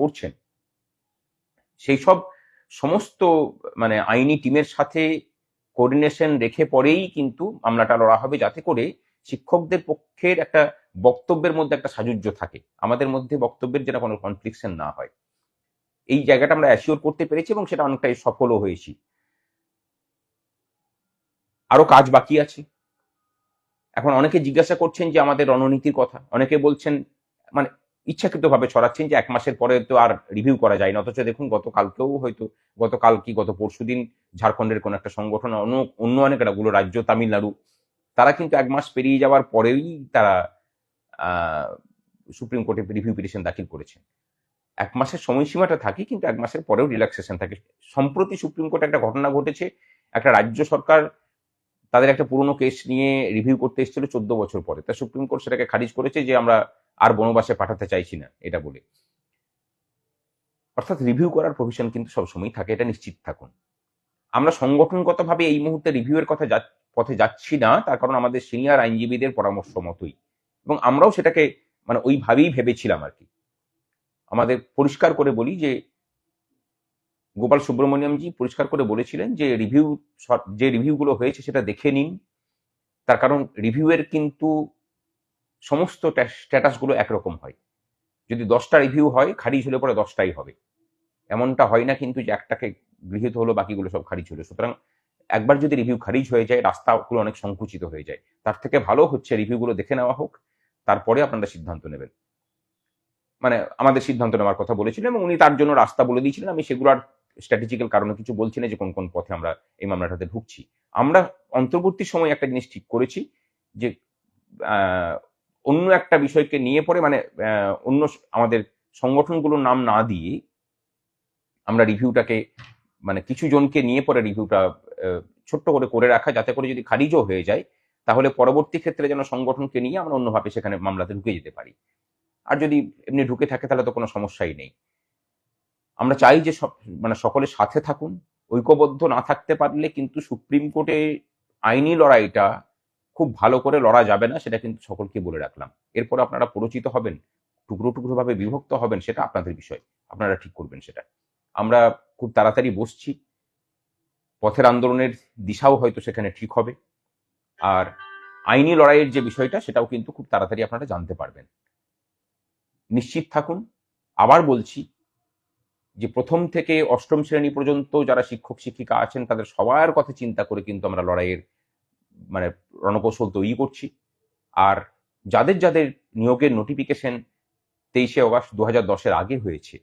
করছেন। সেই সব সমস্ত মানে আইনি টিমের সাথে কোঅর্ডিনেশন রেখে পরেই কিন্তু মামলাটা লড়া হবে, যাতে করে শিক্ষকদের পক্ষের একটা বক্তব্যের মধ্যে একটা সাজুজ্য থাকে। আমাদের মধ্যে বক্তব্যের যেন কোনো কনফ্লিকশন না হয়। এই জায়গাটা আমরা অ্যাসিওর করতে পেরেছি এবং সেটা অনেকটাই সফলও হয়েছি। আরও কাজ বাকি আছে। এখন অনেকে জিজ্ঞাসা করছেন যে আমাদের রণনীতির কথা। অনেকে বলছেন মানে ইচ্ছাকৃতভাবে ছড়াচ্ছেন যে এক মাসের পরে তো আর রিভিউ করা যায় না। অথচ দেখুন, গতকালকেও হয়তো, গতকাল কি, গত পরশুদিন ঝাড়খণ্ডের কোন একটা সংগঠন, অন্য অন্য অনেকগুলো রাজ্য তামিলনাড়ু, তারা কিন্তু এক মাস পেরিয়ে যাওয়ার পরেই তারা সুপ্রিম কোর্টে রিভিউ পিটিশন দাখিল করেছেন এক মাসের সময়সীমাটা থাকে, কিন্তু এক মাসের পরেও রিল্যাক্সেশন থাকে। সম্প্রতি সুপ্রিম কোর্টে একটা ঘটনা ঘটেছে, একটা রাজ্য সরকার তাদের একটা পুরনো কেস নিয়ে রিভিউ করতে এসেছিল চোদ্দ বছর পরে। তা সুপ্রিম কোর্ট সেটাকে খারিজ করেছে যে আমরা আর বনবাসে পাঠাতে চাইছি না, এটা বলে। অর্থাৎ রিভিউ করার প্রভিশন কিন্তু সবসময় থাকে, এটা নিশ্চিত থাকুন। আমরা সংগঠনগতভাবে এই মুহূর্তে রিভিউয়ের কথা পথে যাচ্ছি না, তার কারণ আমাদের সিনিয়র আইনজীবীদের পরামর্শ মতোই। এবং আমরাও সেটাকে মানে ওইভাবেই ভেবেছিলাম আর কি। আমাদের পরিষ্কার করে বলি যে, গোপাল সুব্রমণিয়ামজি পরিষ্কার করে বলেছিলেন যে রিভিউ যে রিভিউগুলো হয়েছে সেটা দেখে নিন। তার কারণ রিভিউয়ের কিন্তু সমস্ত স্ট্যাটাসগুলো একরকম হয়। যদি দশটা রিভিউ হয়, খারিজ হলে পরে দশটাই হবে। এমনটা হয় না কিন্তু যে একটাকে গৃহীত হলো, বাকিগুলো সব খারিজ হলো। সুতরাং একবার যদি রিভিউ খারিজ হয়ে যায়, রাস্তাগুলো অনেক সংকুচিত হয়ে যায়। তার থেকে ভালো হচ্ছে রিভিউগুলো দেখে নেওয়া হোক, তারপরে আপনারা সিদ্ধান্ত নেবেন। মানে আমাদের সিদ্ধান্ত নেওয়ার কথা বলেছিলেন এবং উনি তার জন্য রাস্তা বলে দিয়েছিলেন। আমি সেগুলো আর স্ট্র্যাটেজিক্যাল কারণে কিছু বলছি না যে কোন কোন পথে আমরা এই মামলাটাতে ঢুকছি। আমরা অন্তর্বর্তী সময় একটা জিনিস ঠিক করেছি যে অন্য একটা বিষয়কে নিয়ে পরে মানে অন্য আমাদের সংগঠনগুলোর নাম না দিয়ে আমরা রিভিউটাকে মানে কিছু জনকে নিয়ে পরে রিভিউটা ছোট্ট করে করে রাখা, যাতে করে যদি খারিজও হয়ে যায়, তাহলে পরবর্তী ক্ষেত্রে যেন সংগঠনকে নিয়ে আমরা অন্যভাবে সেখানে মামলাতে ঢুকে যেতে পারি। আর যদি এমনি ঢুকে থাকে, তাহলে তো কোনো সমস্যাই নেই। আমরা চাই যে মানে সকলের সাথে থাকুন, ঐক্যবদ্ধ না থাকতে পারলে কিন্তু সুপ্রিম কোর্টে আইনি লড়াইটা খুব ভালো করে লড়া যাবে না, সেটা কিন্তু সকলকে বলে রাখলাম। এরপর আপনারা পরিচিত হবেন, টুকরো টুকরো ভাবে বিভক্ত হবেন, সেটা আপনাদের বিষয়। আপনারা ঠিক করবেন সেটা। আমরা খুব তাড়াতাড়ি বসছি। পথের আন্দোলনের দিশাও হয়তো সেখানে ঠিক হবে। আর আইনি লড়াইয়ের যে বিষয়টা, সেটাও কিন্তু খুব তাড়াতাড়ি আপনারা জানতে পারবেন। নিশ্চিত থাকুন, আবার বলছি যে প্রথম থেকে অষ্টম শ্রেণি পর্যন্ত যারা শিক্ষক শিক্ষিকা আছেন, তাদের সবার কথা চিন্তা করে কিন্তু আমরা লড়াইয়ের মানে রণকৌশল তৈরি করছি। আর যাদের যাদের নিয়োগের নোটিফিকেশন তেইশে অগাস্ট দু হাজার দশের আগে হয়েছে,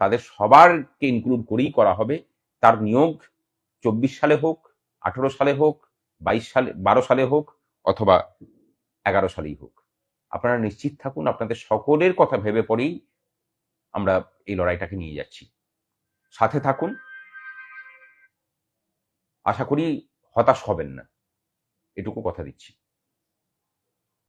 তাদের সবারকে ইনক্লুড করেই করা হবে। তার নিয়োগ চব্বিশ সালে হোক, আঠেরো সালে হোক, বাইশ সালে, বারো সালে হোক অথবা এগারো সালেই হোক। আপনারা নিশ্চিত থাকুন, আপনাদের সকলের কথা ভেবে পরেই আমরা এই লড়াইটাকে নিয়ে যাচ্ছি। সাথে থাকুন। আশা করি হতাশ হবেন না। এটুকু কথা দিচ্ছি।